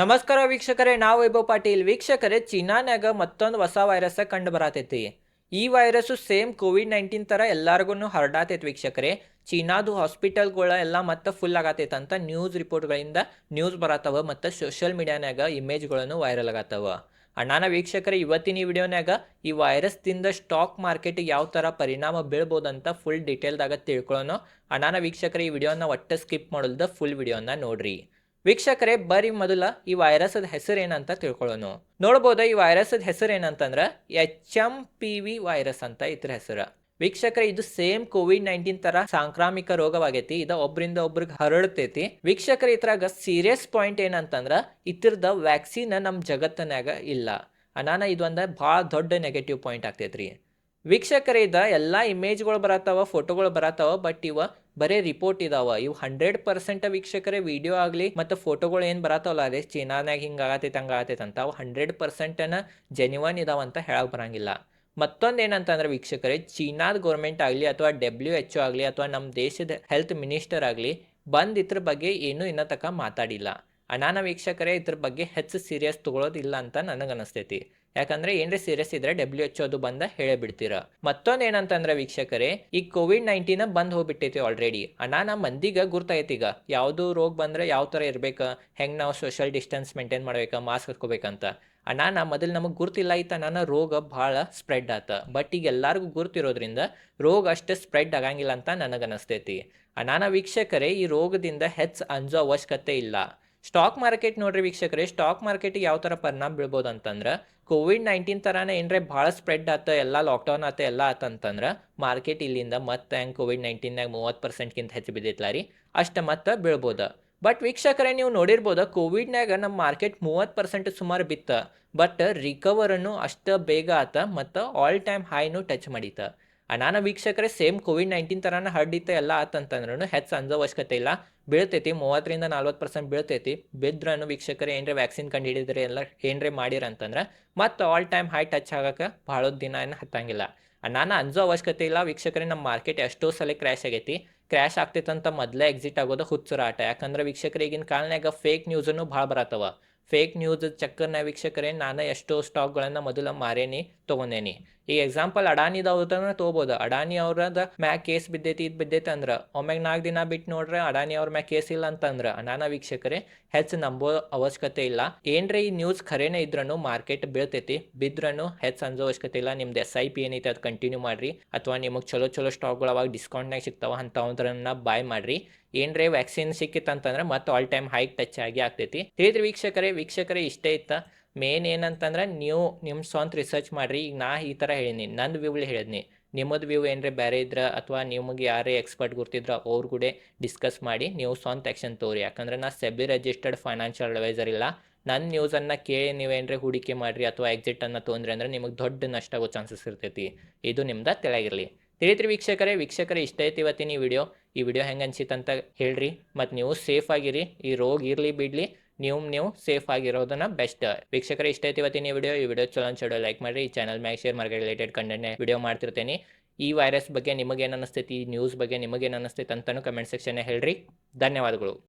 ನಮಸ್ಕಾರ ವೀಕ್ಷಕರೇ, ನಾವು ವೈಭವ್ ಪಾಟೀಲ್. ವೀಕ್ಷಕರೇ, ಚೀನಾನ್ಯಾಗ ಮತ್ತೊಂದು ಹೊಸ ವೈರಸ್ ಕಂಡು ಬರತೈತಿ ಈ ವೈರಸ್ಸು ಸೇಮ್ ಕೋವಿಡ್ ನೈನ್ಟೀನ್ ಥರ ಎಲ್ಲರಿಗೂ ಹರಡಾತೈತಿ ವೀಕ್ಷಕರೇ. ಚೀನಾದು ಹಾಸ್ಪಿಟಲ್ಗಳ ಎಲ್ಲ ಮತ್ತೆ ಫುಲ್ ಆಗತೈತೆ ಅಂತ ನ್ಯೂಸ್ ರಿಪೋರ್ಟ್ಗಳಿಂದ ನ್ಯೂಸ್ ಬರತ್ತವ ಮತ್ತು ಸೋಷಿಯಲ್ ಮೀಡಿಯಾನ್ಯಾಗ ಇಮೇಜ್ಗಳನ್ನು ವೈರಲ್ ಆಗತ್ತವ. ಅಣ್ಣಾನ ವೀಕ್ಷಕರೇ, ಇವತ್ತಿನ ಈ ವಿಡಿಯೋನ್ಯಾಗ ಈ ವೈರಸ್ದಿಂದ ಸ್ಟಾಕ್ ಮಾರ್ಕೆಟ್ ಯಾವ ಥರ ಪರಿಣಾಮ ಬೀಳ್ಬೋದಂತ ಫುಲ್ ಡೀಟೇಲ್ದಾಗ ತಿಳ್ಕೊಳ್ಳೋಣ ಅಣ್ಣಾನ ವೀಕ್ಷಕರೇ, ಈ ವಿಡಿಯೋನ ಒಟ್ಟು ಸ್ಕಿಪ್ ಮಾಡೋಲ್ದ ಫುಲ್ ವಿಡಿಯೋನ ನೋಡ್ರಿ. ವೀಕ್ಷಕರೇ, ಬರೀ ಮೊದಲ ಈ ವೈರಸ್ದ ಹೆಸರು ಏನಂತ ತಿಳ್ಕೊಳ್ಳೋಣ ನೋಡ್ಬೋದು, ಈ ವೈರಸ್ದ ಹೆಸರು ಏನಂತಂದ್ರೆ H M P V virus ಅಂತ ಇದ್ರ ಹೆಸರು. ವೀಕ್ಷಕರೇ, ಇದು ಸೇಮ್ ಕೋವಿಡ್ ನೈನ್ಟೀನ್ ತರ ಸಾಂಕ್ರಾಮಿಕ ರೋಗವಾಗೈತಿ, ಇದು ಒಬ್ಬರಿಂದ ಒಬ್ರಿಗೆ ಹರಡ್ತೈತಿ. ವೀಕ್ಷಕರ, ಇದ್ರಾಗ ಸೀರಿಯಸ್ ಪಾಯಿಂಟ್ ಏನಂತಂದ್ರ ಇತರದ ವ್ಯಾಕ್ಸಿನ್ ನಮ್ಮ ಜಗತ್ತನ್ಯಾಗ ಇಲ್ಲ. ಅನಾನ, ಇದೊಂದ ಭಾಳ ದೊಡ್ಡ ನೆಗೆಟಿವ್ ಪಾಯಿಂಟ್ ಆಗ್ತೈತ್ರಿ. ವೀಕ್ಷಕರ, ಇದ ಎಲ್ಲಾ ಇಮೇಜ್ಗಳು ಬರತ್ತಾವ, ಫೋಟೋಗಳು ಬರತ್ತಾವ, ಬಟ್ ಇವ ಬರೀ ರಿಪೋರ್ಟ್ ಇದಾವ. ಇವು ಹಂಡ್ರೆಡ್ ಪರ್ಸೆಂಟ್ ವೀಕ್ಷಕರೇ ವಿಡಿಯೋ ಆಗಲಿ ಮತ್ತು ಫೋಟೋಗಳು ಏನು ಬರತ್ತಲ್ಲ ಅದೇ ಚೀನಾದಾಗ ಹಿಂಗೆ ಆಗತೈತೆ, ಹಂಗೆ ಆಗತೈತೆ ಅಂತ. ಅವು ಹಂಡ್ರೆಡ್ ಪರ್ಸೆಂಟನ ಜೆನ್ಯುವನ್ ಇದಾವಂತ ಹೇಳಕ್ ಬರಂಗಿಲ್ಲ. ಮತ್ತೊಂದು ಏನಂತಂದ್ರೆ ವೀಕ್ಷಕರೇ, ಚೀನಾದ ಗೌರ್ಮೆಂಟ್ ಆಗಲಿ ಅಥವಾ ಡಬ್ಲ್ಯೂ ಎಚ್ ಆಗಲಿ ಅಥವಾ ನಮ್ಮ ದೇಶದ ಹೆಲ್ತ್ ಮಿನಿಸ್ಟರ್ ಆಗಲಿ ಬಂದು ಇದ್ರ ಬಗ್ಗೆ ಏನೂ ಇನ್ನೂ ತನಕ ಮಾತಾಡಿಲ್ಲ. ಅನಾನ ವೀಕ್ಷಕರೇ, ಇದ್ರ ಬಗ್ಗೆ ಹೆಚ್ಚು ಸೀರಿಯಸ್ ತಗೊಳ್ಳೋದಿಲ್ಲ ಅಂತ ನನಗೆ ಅನಿಸ್ತೈತಿ. ಯಾಕಂದ್ರೆ ಏನ್ರಿ ಸೀರಿಯಸ್ ಇದ್ರೆ ಡಬ್ಲ್ಯೂ ಎಚ್ ಅದು ಬಂದ ಹೇಳೇ ಬಿಡ್ತೀರ. ಮತ್ತೊಂದು ಏನಂತಂದ್ರೆ ವೀಕ್ಷಕರೇ, ಈ ಕೋವಿಡ್ ನೈನ್ಟೀನ್ ಬಂದ್ ಹೋಗ್ಬಿಟ್ಟೈತಿ ಆಲ್ರೆಡಿ ಅಣ್ಣ ನಮ್ಮ ಮಂದಿಗ ಗುರ್ತೈತಿ ಈಗ. ಯಾವ್ದು ರೋಗ ಬಂದ್ರೆ ಯಾವ ತರ ಇರ್ಬೇಕ? ಹೆಂಗ್ ನಾವು ಸೋಷಿಯಲ್ ಡಿಸ್ಟೆನ್ಸ್ ಮೇಂಟೈನ್ ಮಾಡ್ಬೇಕಾ? ಮಾಸ್ಕ್ ಹಾಕೋಬೇಕಂತ ಅನಾನ ಮೊದಲು ನಮಗೆ ಗುರ್ತಿಲ್ಲ ಐತ ನನ್ನ ರೋಗ ಭಾಳ ಸ್ಪ್ರೆಡ್ ಆತ. ಬಟ್ ಈಗ ಎಲ್ಲಾರ್ಗು ಗುರ್ತಿರೋದ್ರಿಂದ ರೋಗ ಅಷ್ಟು ಸ್ಪ್ರೆಡ್ ಆಗಂಗಿಲ್ಲ ಅಂತ ನನಗನ್ನಿಸ್ತೈತಿ. ಅನಾನ ವೀಕ್ಷಕರೇ, ಈ ರೋಗದಿಂದ ಹೆಚ್ಚು ಅಂಜೋ ಅವಶ್ಯಕತೆ ಇಲ್ಲ. ಸ್ಟಾಕ್ ಮಾರ್ಕೆಟ್ ನೋಡ್ರಿ ವೀಕ್ಷಕರೇ ಸ್ಟಾಕ್ ಮಾರ್ಕೆಟಿಗೆ ಯಾವ ಥರ ಪರಿಣಾಮ ಬೀಳ್ಬೋದು ಅಂತಂದ್ರೆ ಕೋವಿಡ್ ನೈನ್ಟೀನ್ ಥರನೇ ಏನ್ರೆ ಭಾಳ ಸ್ಪ್ರೆಡ್ ಆತ, ಎಲ್ಲ ಲಾಕ್ಡೌನ್ ಆತ, ಎಲ್ಲ ಆತಂತಂದ್ರೆ ಮಾರ್ಕೆಟ್ ಇಲ್ಲಿಂದ ಮತ್ತೆ ಹೆಂಗೆ ಕೋವಿಡ್ ನೈನ್ಟೀನ್ನಾಗ ಮೂವತ್ತು ಪರ್ಸೆಂಟ್ಗಿಂತ ಹೆಚ್ಚು ಬಿದ್ದೈತ್ಲಾರಿ ರೀ, ಅಷ್ಟು ಮತ್ತೆ ಬೀಳ್ಬೋದು. ಬಟ್ ವೀಕ್ಷಕರೇ, ನೀವು ನೋಡಿರ್ಬೋದು ಕೋವಿಡ್ನಾಗ ನಮ್ಮ ಮಾರ್ಕೆಟ್ ಮೂವತ್ತು ಪರ್ಸೆಂಟ್ ಸುಮಾರು ಬಿತ್ತ ಬಟ್ ರಿಕವರನ್ನು ಅಷ್ಟು ಬೇಗ ಆತ, ಮತ್ತು ಆಲ್ ಟೈಮ್ ಹೈನು ಟಚ್ ಮಾಡೀತ. ಅನಾನ ವೀಕ್ಷಕರೇ ಸೇಮ್ ಕೋವಿಡ್ ನೈನ್ಟೀನ್ ಥರನ ಹರಡಿತ ಎಲ್ಲ ಆತಂತಂದ್ರೂ ಹೆಚ್ಚು ಅಂಜೋ ಅವಶ್ಯಕತೆ ಇಲ್ಲ. ಬೀಳ್ತೈತಿ, ಮೂವತ್ತರಿಂದ ನಲ್ವತ್ತು ಪರ್ಸೆಂಟ್ ಬೀಳ್ತೈತಿ. ಬಿದ್ರೂ ವೀಕ್ಷಕರು ಏನರ ವ್ಯಾಕ್ಸಿನ್ ಕಂಡು ಹಿಡಿದ್ರೆ ಎಲ್ಲ ಏನರೇ ಮಾಡಿರಂತಂದ್ರೆ ಮತ್ತು ಆಲ್ ಟೈಮ್ ಹೈ ಟಚ್ ಆಗಕ್ಕೆ ಭಾಳ ದಿನ ಏನು ಹತ್ತಂಗಿಲ್ಲ. ನಾನು ಅಂಜೋ ಅವಶ್ಯಕತೆ ಇಲ್ಲ, ವೀಕ್ಷಕರೇ ನಮ್ಮ ಮಾರ್ಕೆಟ್ ಎಷ್ಟೋ ಸಲ ಕ್ರ್ಯಾಶ್ ಆಗೈತಿ. ಕ್ರ್ಯಾಶ್ ಆಗ್ತೈತಂತ ಮೊದಲೇ ಎಕ್ಸಿಟ್ ಆಗೋದು ಹುಚ್ಚುರಾಟ. ಯಾಕಂದ್ರೆ ವೀಕ್ಷಕರು ಈಗಿನ ಕಾಲನಾಗ ಫೇಕ್ ನ್ಯೂಸನ್ನು ಭಾಳ ಬರತ್ತವ. ಫೇಕ್ ನ್ಯೂಸ್ ಚಕ್ಕರ್ನ ವೀಕ್ಷಕರೇ, ನಾನು ಎಷ್ಟೋ ಸ್ಟಾಕ್ಗಳನ್ನು ಮೊದಲು ಮಾರೇನಿ, ತೊಗೊಂಡೇನಿ. ಈಗ ಎಕ್ಸಾಂಪಲ್ ಅಡಾನಿದವ್ರದನ್ನ ತೊಗೋಬೋದು. ಅಡಾನಿ ಅವ್ರದ ಮ್ಯಾಗ ಕೇಸ್ ಬಿದ್ದೈತಿ, ಇದು ಬಿದ್ದೈತೆ ಅಂದ್ರೆ, ಒಮ್ಮೆಗೆ ನಾಲ್ಕು ದಿನ ಬಿಟ್ಟು ನೋಡ್ರೆ ಅಡಾನಿ ಅವ್ರ ಮ್ಯಾಗ ಕೇಸ್ ಇಲ್ಲ ಅಂತಂದ್ರೆ ಅನಾನ ವೀಕ್ಷಕರೇ ಹೆಚ್ಚು ನಂಬೋ ಅವಶ್ಯಕತೆ ಇಲ್ಲ. ಏನ್ರಿ ಈ ನ್ಯೂಸ್ ಖರೇನೇ ಇದ್ರೂ ಮಾರ್ಕೆಟ್ ಬೀಳ್ತೈತಿ ಬಿದ್ರೂ ಹೆಚ್ಚು ಅಂಜೋ ಅವಶ್ಯಕತೆ ಇಲ್ಲ. ನಿಮ್ದು ಎಸ್ ಐ ಪಿ ಏನೈತೆ ಅದು ಕಂಟಿನ್ಯೂ ಮಾಡಿರಿ, ಅಥವಾ ನಿಮಗೆ ಚಲೋ ಚಲೋ ಸ್ಟಾಕ್ಗಳು ಅವಾಗ ಡಿಸ್ಕೌಂಟ್ನಾಗ ಸಿಗ್ತಾವ ಅಂಥವ್ರನ್ನ ಬಾಯ್ ಮಾಡಿರಿ. ಏನ್ರೇ ವ್ಯಾಕ್ಸಿನ್ ಸಿಕ್ಕಿತ್ತಂತಂದ್ರೆ ಮತ್ತೆ ಆಲ್ ಟೈಮ್ ಹೈಕ್ ಟಚ್ ಆಗಿ ಆಗ್ತೈತಿ. ತಿಳಿದ್ರಿ ವೀಕ್ಷಕರೇ ವೀಕ್ಷಕರೇ ಇಷ್ಟೇ ಇತ್ತ. ಮೇನ್ ಏನಂತಂದ್ರೆ ನೀವು ನಿಮ್ಮ ಸ್ವಂತ ರಿಸರ್ಚ್ ಮಾಡ್ರಿ. ಈಗ ನಾ ಈ ತರ ಹೇಳಿನಿ ನನ್ನ ವ್ಯೂಗಳು ಹೇಳಿದ್ನಿ. ನಿಮ್ಮದು ವ್ಯೂ ಏನರೇ ಬೇರೆ ಇದ್ರ ಅಥವಾ ನಿಮಗೆ ಯಾರೇ ಎಕ್ಸ್ಪರ್ಟ್ ಗುರ್ತಿದ್ರ ಅವ್ರ ಕೂಡ ಡಿಸ್ಕಸ್ ಮಾಡಿ ನೀವು ಸ್ವಂತ ಆಕ್ಷನ್ ತೋರಿ. ಯಾಕಂದ್ರೆ ನಾ ಸೆಬಿ ರಿಜಿಸ್ಟರ್ಡ್ ಫೈನಾನ್ಷಿಯಲ್ ಅಡ್ವೈಸರ್ ಇಲ್ಲ. ನನ್ನ ಅನ್ನ ಕೇಳಿ ನೀವೇನರೇ ಹೂಡಿಕೆ ಮಾಡ್ರಿ ಅಥವಾ ಎಕ್ಸಿಟ್ ಅನ್ನ ತೊಗೊಂಡ್ರಿ ಅಂದ್ರೆ ನಿಮಗೆ ದೊಡ್ಡ ನಷ್ಟ ಆಗೋ ಚಾನ್ಸಸ್ ಇರ್ತೈತಿ. ಇದು ನಿಮ್ದ ತೆಳಗಿರಲಿ. ತಿಳಿತ್ರಿ ವೀಕ್ಷಕರೇ ವೀಕ್ಷಕರೇ ಇಷ್ಟ ಐತಿ ಇವತ್ತಿನ ಈ ವಿಡಿಯೋ ಈ ವಿಡಿಯೋ ಹೆಂಗೆ ಅನ್ಸಿತ್ತು ಅಂತ ಹೇಳ್ರಿ. ಮತ್ತು ನೀವು ಸೇಫ್ ಆಗಿರಿ. ಈ ರೋಗ ಇರಲಿ ಬಿಡಲಿ. ನೀವು ನೀವು ಸೇಫ್ ಆಗಿರೋದನ್ನ ಬೆಸ್ಟ್ ವೀಕ್ಷಕರೇ, ಇಷ್ಟ ಐತಿ ಇವತ್ತಿನ ವಿಡಿಯೋ ಈ ವಿಡಿಯೋ ಚಲೋ ಅನ್ಸೋ ಲೈಕ್ ಮಾಡಿರಿ. ಈ ಚಾನಲ್ ಮ್ಯಾಗ share market related content video ಮಾಡ್ತಿರ್ತೀನಿ. ಈ ವೈರಸ್ ಬಗ್ಗೆ ನಿಮಗೇನು ಅನಿಸ್ತೈತಿ, ಈ ನ್ಯೂಸ್ ಬಗ್ಗೆ ನಿಮಗೇನು ಅನಿಸ್ತೈತಿ ಅಂತಲೂ ಕಮೆಂಟ್ ಸೆಕ್ಷನ್ ಹೇಳ್ರಿ. ಧನ್ಯವಾದಗಳು.